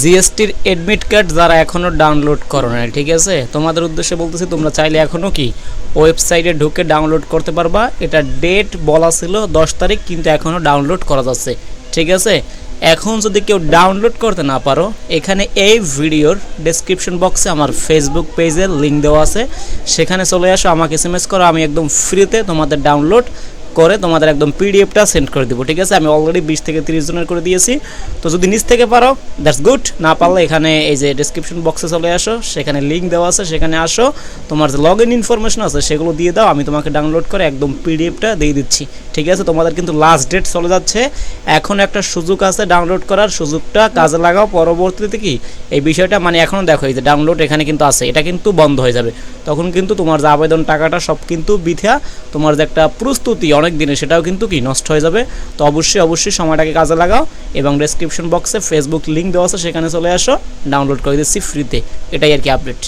জিএসটির admit card যারা এখনও download করো না ঠিক আছে? তোমাদের উদ্দেশ্যে বলতেছি, তোমরা চাইলে এখনও কি ওয়েবসাইটে ঢুকে ডাউনলোড করতে পারবা। এটা ডেট বলা ছিল দশ তারিখ, কিন্তু এখনও ডাউনলোড করা যাচ্ছে, ঠিক আছে? এখন যদি কেউ ডাউনলোড করতে না পারো, এখানে এই ভিডিওর ডেসক্রিপশন বক্সে আমার ফেসবুক পেজের লিঙ্ক দেওয়া আছে। সেখানে চলে আসো, আমাকে এস এম এস করো, আমি একদম ফ্রিতে তোমাদের ডাউনলোড করে তোমাদের একদম পিডিএফটা সেন্ড করে দেবো, ঠিক আছে? আমি অলরেডি বিশ থেকে তিরিশ জনের করে দিয়েছি। তো যদি নিচ থেকে পারো দ্যাটস গুড না পারলে এখানে এই যে ডিসক্রিপশন বক্সে চলে আসো, সেখানে লিঙ্ক দেওয়া আছে, সেখানে আসো। তোমার যে লগ ইন ইনফরমেশন আছে, সেগুলো দিয়ে দাও, আমি তোমাকে ডাউনলোড করে একদম পিডিএফটা দিয়ে দিচ্ছি, ঠিক আছে? তোমাদের কিন্তু লাস্ট ডেট চলে যাচ্ছে। এখন একটা সুযোগ আছে ডাউনলোড করার, সুযোগটা কাজে লাগাও। পরবর্তীতে কি? এই বিষয়টা মানে এখনও দেখো, এই যে ডাউনলোড এখানে কিন্তু আছে, এটা কিন্তু বন্ধ হয়ে যাবে। তখন কিন্তু তোমার যে আবেদন টাকাটা সব কিন্তু বিথা। তোমার যে একটা প্রস্তুতি অনেক দিনে সেটাও কিন্তু কি নষ্ট হয়ে যাবে। তো অবশ্যই অবশ্যই সময়টাকে কাজে লাগাও এবং ডেসক্রিপশন বক্সে ফেসবুক লিঙ্ক দেওয়া আছে, সেখানে চলে আসো ডাউনলোড করে দিচ্ছি ফ্রিতে এটাই আর কি আপডেট